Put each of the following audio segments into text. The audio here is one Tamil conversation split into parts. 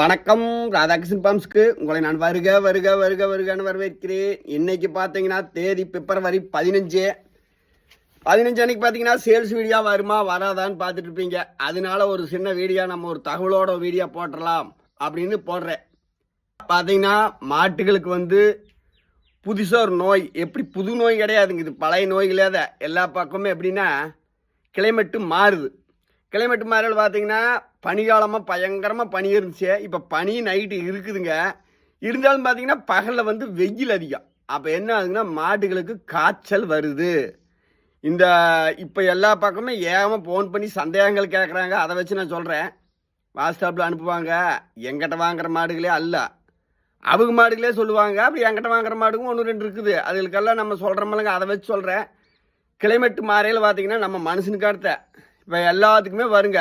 வணக்கம். ராதாகிருஷ்ணன் பாம்ஸ்க்கு உங்களை நான் வருக வருக வருக வருகன்னு வரவேற்கிறேன். இன்னைக்கு பார்த்தீங்கன்னா தேதி பிப்ரவரி பதினஞ்சு. பதினஞ்சு அன்னைக்கு பார்த்தீங்கன்னா சேல்ஸ் வீடியோ வருமா வராதான்னு பார்த்துட்டு இருப்பீங்க. அதனால ஒரு சின்ன வீடியோ நம்ம ஒரு தகவலோட வீடியோ போட்டுடலாம் அப்படின்னு போடுறேன். பார்த்தீங்கன்னா மாட்டுகளுக்கு வந்து புதுசாக ஒரு நோய் எப்படி புது நோய் கிடையாதுங்க. இது பழைய நோய்களே தான் எல்லா பக்கமும் எப்படின்னா கிளைமேட்டு மாறுது. கிளைமேட்டு மாறல் பார்த்தீங்கன்னா பனிக்காலமாக பயங்கரமாக பனி இருந்துச்சு. இப்போ பனி நைட்டு இருக்குதுங்க. இருந்தாலும் பார்த்தீங்கன்னா பகலில் வந்து வெயில் அதிகம். அப்போ என்ன ஆகுதுன்னா மாடுகளுக்கு காய்ச்சல் வருது. இந்த இப்போ எல்லா பக்கமும் ஏகமாக ஃபோன் பண்ணி சந்தேகங்கள் கேட்குறாங்க அதை வச்சு நான் சொல்கிறேன் வாட்ஸ்அப்பில் அனுப்புவாங்க. எங்கிட்ட வாங்குற மாடுகளே அல்ல. அவங்க மாடுகளே சொல்லுவாங்க. அப்படி எங்கிட்ட வாங்குற மாடுக்கும் ஒன்று ரெண்டு இருக்குது. அதுகளுக்கெல்லாம் நம்ம சொல்கிறோமில்லங்க அதை வச்சு சொல்கிறேன் கிளைமேட் மாறையில் பார்த்தீங்கன்னா நம்ம மனுஷனுக்கு அடுத்த. இப்போ எல்லாத்துக்குமே வருங்க.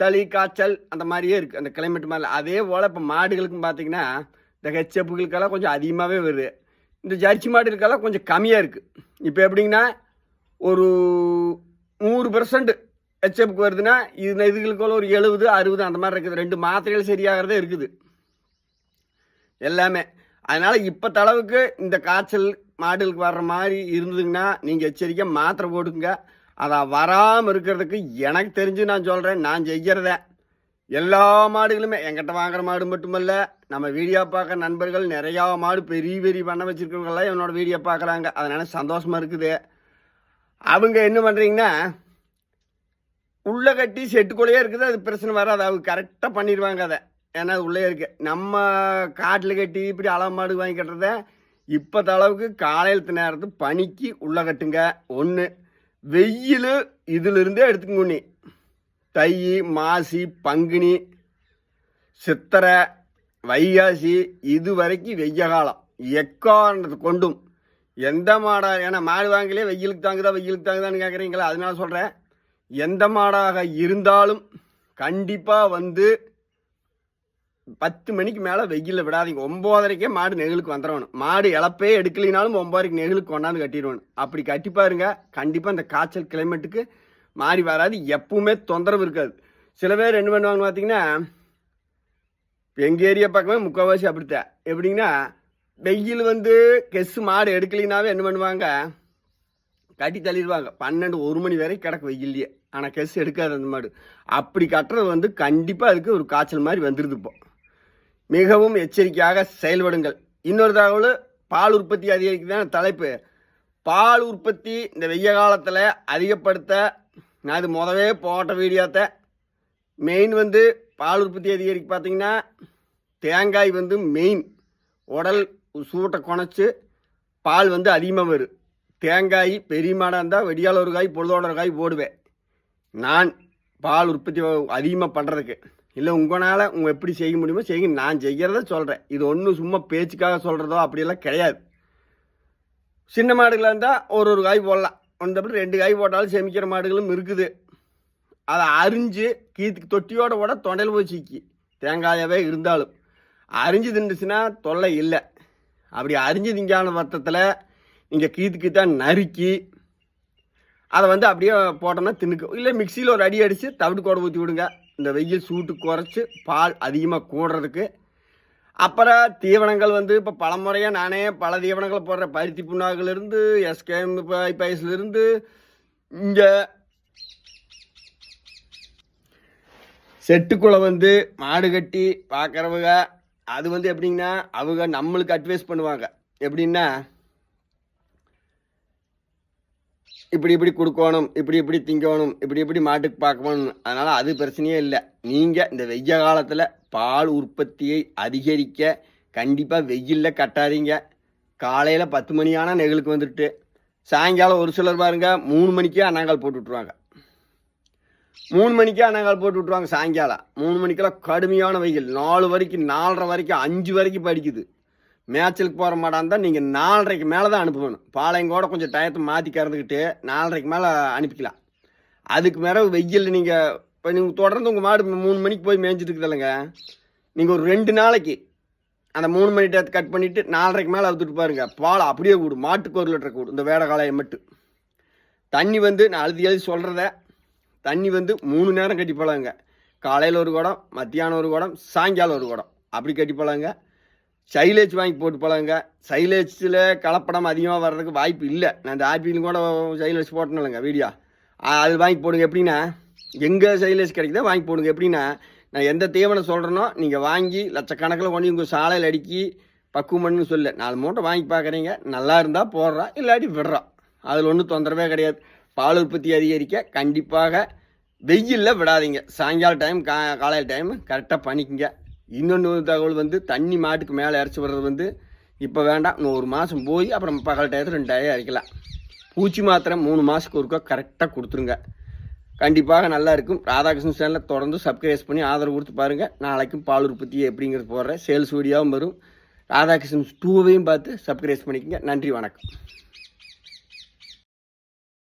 சளி காய்ச்சல் அந்த மாதிரியே இருக்குது அந்த கிளைமேட் மாதிரி அதே போல் இப்போ மாடுகளுக்கும் பார்த்தீங்கன்னா இந்த ஹெச்எப்புகளுக்கெல்லாம் கொஞ்சம் அதிகமாகவே வருது. இந்த ஜர்சி மாடுகளுக்கெல்லாம் கொஞ்சம் கம்மியாக இருக்குது இப்போ எப்படிங்கன்னா ஒரு நூறு பெர்சன்ட் ஹெச்எப்புக்கு வருதுன்னா இது இதுகளுக்குள்ள ஒரு எழுபது அறுபது அந்த மாதிரி இருக்குது. ரெண்டு மாத்திரைகள் சரியாகிறதே இருக்குது. எல்லாமே. அதனால் இப்போ தளவுக்கு இந்த காய்ச்சல் மாடுகளுக்கு வர்ற மாதிரி இருந்ததுங்கன்னா நீங்கள் எச்சரிக்கை மாத்திரை போடுங்க அதை வராமல் இருக்கிறதுக்கு எனக்கு தெரிஞ்சு நான் சொல்கிறேன் நான் செய்கிறத எல்லா மாடுகளுமே என்கிட்ட வாங்குற மாடு மட்டுமல்ல நம்ம வீடியோ பார்க்குற நண்பர்கள் நிறையா மாடு பெரிய பெரிய பண்ண வச்சுருக்கிறவங்களாம் என்னோட வீடியோ பார்க்குறாங்க. அதனால் சந்தோஷமாக இருக்குது. அவங்க என்ன பண்ணுறீங்கன்னா உள்ளே கட்டி செட்டுக்குள்ளேயே இருக்குது அது பிரச்சனை வராது. அவங்க கரெக்டாக பண்ணிடுவாங்க அதை. ஏன்னா அது உள்ளே இருக்குது நம்ம காட்டில் கட்டி இப்படி அளவு மாடு வாங்கி கட்டுறத இப்போ அளவுக்கு காலையிலத்து நேரத்து பனிக்கு உள்ளே கட்டுங்க. ஒன்று வெயில் இதிலிருந்தே எடுத்துக்கங்க நீ தை மாசி பங்குனி சித்தரை வைகாசி இது வரைக்கும் வெய்ய காலம். எக்காரணத்தை கொண்டும் எந்த மாடா ஏன்னா மாடு வாங்கலே வெயிலுக்கு தாங்குதா வெயிலுக்கு தாங்குதான்னு கேட்குறீங்களா அதனால சொல்கிறேன் எந்த மாடாக இருந்தாலும் கண்டிப்பாக வந்து பத்து மணிக்கு மேலே வெயிலில் விடாதீங்க. ஒம்போதரைக்கே மாடு நெகிழுக்கு வந்துடணும் மாடு இழப்பே எடுக்கலினாலும் ஒம்போதரைக்கு நெகிழுக்கு கொண்டாந்து கட்டிடுவேன். அப்படி கட்டி பாருங்க. கண்டிப்பாக இந்த காய்ச்சல் கிளைமேட்டுக்கு மாறி வராது. எப்பவுமே தொந்தரவு இருக்காது. சில பேர் என்ன பண்ணுவாங்கன்னு பார்த்தீங்கன்னா எங்கள் ஏரியா பக்கமே முக்கால்வாசி அப்படித்தான் எப்படிங்கன்னா வெயில் வந்து கெஸ்ஸு மாடு எடுக்கலினாவே என்ன பண்ணுவாங்க? கட்டி தள்ளிடுவாங்க. பன்னெண்டு ஒரு மணி வரைக்கும் கிடக்கு வெயில்லையே. ஆனால் கெஸ் எடுக்காது அந்த மாடு. அப்படி கட்டுறது வந்து கண்டிப்பாக அதுக்கு ஒரு காய்ச்சல் மாதிரி வந்துடுது இப்போ. மிகவும் எச்சரிக்கையாக செயல்படுங்கள். இன்னொரு தகவல் பால் உற்பத்தி அதிகரிக்கிறதான தலைப்பு. பால் உற்பத்தி இந்த வெய்ய காலத்தில் அதிகப்படுத்த நான் இது முதவே போட்ட வீடியோத்த மெயின் வந்து பால் உற்பத்தி அதிகரிக்க பார்த்தீங்கன்னா தேங்காய் வந்து மெயின் உடல் சூட்டை குணச்சி பால் வந்து அதிகமாக வரும் தேங்காய் பெரிய மாடாக இருந்தால் வெடியால் ஒரு காய் பொழுதோட ஒரு காய் போடுவேன். நான் பால் உற்பத்தி அதிகமாக பண்ணுறதுக்கு இல்லை உங்களால் உங்கள் எப்படி செய்ய முடியுமோ செய்யுங்க. நான் செய்கிறத சொல்கிறேன் இது ஒன்றும் சும்மா பேச்சுக்காக சொல்கிறதோ அப்படியெல்லாம் கிடையாது. சின்ன மாடுகளாக இருந்தால் ஒரு ஒரு காய் போடலாம். வந்தபடி ரெண்டு காய் போட்டாலும் செமிக்கிற மாடுகளும் இருக்குது. அதை அரிஞ்சு கீத்துக்கு தொட்டியோட கூட தொண்டையில் போய் சிக்கி. தேங்காயவே இருந்தாலும். அரிஞ்சு தின்னுச்சுன்னா தொல்லை இல்லை. அப்படி அரிஞ்சு திங்கான பத்தத்தில் நீங்கள் கீத்துக்கு தான் நறுக்கி அதை வந்து அப்படியே போட்டோம்னா தின்னுக்கும். இல்லை மிக்சியில் ஒரு அடி அடித்து தவிடு கோடை ஊற்றி விடுங்க. இந்த வெயில் சூட்டு குறைச்சி பால் அதிகமாக கூடுறதுக்கு. அப்புறம் தீவனங்கள் வந்து இப்போ பலமுறையாக நானே பல தீவனங்கள் போடுறேன். பருத்தி புண்ணாக்குலேருந்து எஸ்கேம் பைஸ்லேருந்து இங்கே செட்டுக்குள்ளே வந்து மாடு கட்டி பார்க்குறவங்க அது வந்து எப்படிங்கன்னா அவங்க நம்மளுக்கு அட்வைஸ் பண்ணுவாங்க. எப்படின்னா இப்படி இப்படி கொடுக்கணும் இப்படி இப்படி திங்கணும் இப்படி இப்படி மாட்டுக்கு பார்க்கணும். அதனால் அது பிரச்சனையே இல்லை. நீங்கள் இந்த வெய்ய காலத்தில் பால் உற்பத்தியை அதிகரிக்க கண்டிப்பாக வெயிலில் கட்டாதீங்க. காலையில் பத்து மணி ஆனால் நெகிழுக்கு வந்துட்டு சாயங்காலம் ஒரு சிலர் பாருங்க மூணு மணிக்கே அண்ணாங்கால் போட்டு விட்ருவாங்க மூணு மணிக்கே அண்ணாங்கால் போட்டு விட்ருவாங்க சாயங்காலம். மூணு மணிக்கெல்லாம் கடுமையான வெயில். நாலு வரைக்கும் நாலரை வரைக்கும் அஞ்சு வரைக்கும் படிக்குது. மேய்ச்சலுக்கு போகிற மாடாக இருந்தால் நீங்கள் நாலரைக்கு மேலே தான் அனுப்பணும் பாளையங்கோட கொஞ்சம் டயத்தை மாற்றி கறந்துக்கிட்டு நாலரைக்கு மேலே அனுப்பிக்கலாம். அதுக்கு மேலே வெயில் நீங்கள் இப்போ நீங்கள் தொடர்ந்து உங்கள் மாடு மூணு மணிக்கு போய் மேய்ஞ்சிட்டு இருக்குதில்லைங்க நீங்கள் ஒரு ரெண்டு நாளைக்கு அந்த மூணு மணி டயத்தை கட் பண்ணிவிட்டு நாலரைக்கு மேலே அவுத்துட்டு பாருங்க. பால் அப்படியே கூடும் மாட்டுக்கு ஒரு லிட்டர் கூடும் இந்த வேட காலையை மட்டும். தண்ணி வந்து நான் அழுதி எழுதி சொல்கிறத தண்ணி வந்து மூணு நேரம் கட்டி போலாங்க. காலையில் ஒரு குடம் மத்தியானம் ஒரு குடம் சாயங்காலம் ஒரு குடம். அப்படி கட்டி போலாங்க. சைலேஜ் வாங்கி போட்டு போலாங்க. சைலேஜில் கலப்படம் அதிகமாக வர்றதுக்கு வாய்ப்பு இல்லை. நான் இந்த ஆப்பிள் கூட சைலேஜ் போட்டேன்னுலங்க வீடியோ. அது வாங்கி போடுங்க. எப்படின்னா எங்கே சைலேஜ் கிடைக்குதோ வாங்கி போடுங்க. எப்படின்னா நான் எந்த தீவனம் சொல்கிறேனோ நீங்கள் வாங்கி லட்சக்கணக்கில் கொண்டு உங்கள் சாலையில் அடுக்கி பக்குவம்னு சொல்ல. நாலு மூட்டை வாங்கி பார்க்குறீங்க நல்லா இருந்தால் போடுறோம் இல்லாட்டி விடுறோம் அதில் ஒன்றும் தொந்தரவே கிடையாது. பால் உற்பத்தி அதிகரிக்க கண்டிப்பாக வெயிலில் விடாதீங்க. சாயங்கால டைம் கா காலையில் டைம் கரெக்டாக பண்ணிக்கங்க இன்னொன்று தகவல் வந்து தண்ணி மாட்டுக்கு மேலே இறச்சி வர்றது வந்து இப்போ வேண்டாம். இன்னும் ஒரு மாதம் போய் அப்புறம் பகல் டயத்தில் ரெண்டு டயம் இறக்கலாம் பூச்சி மாத்திரை மூணு மாதத்துக்கு ஒருக்கா கரெக்டாக கொடுத்துருங்க. கண்டிப்பாக நல்லா இருக்கும். ராதாகிருஷ்ணன் சேனலை தொடர்ந்து சப்ஸ்கிரைஸ் பண்ணி ஆதரவு கொடுத்து பாருங்கள் நாளைக்கும் பால் உற்பத்தி எப்படிங்கிறது போடுறேன். சேல்ஸ் வீடியோவும் வரும். ராதாகிருஷ்ணன் டூவையும் பார்த்து சப்ஸ்கிரைஸ் பண்ணிக்கோங்க. நன்றி வணக்கம்.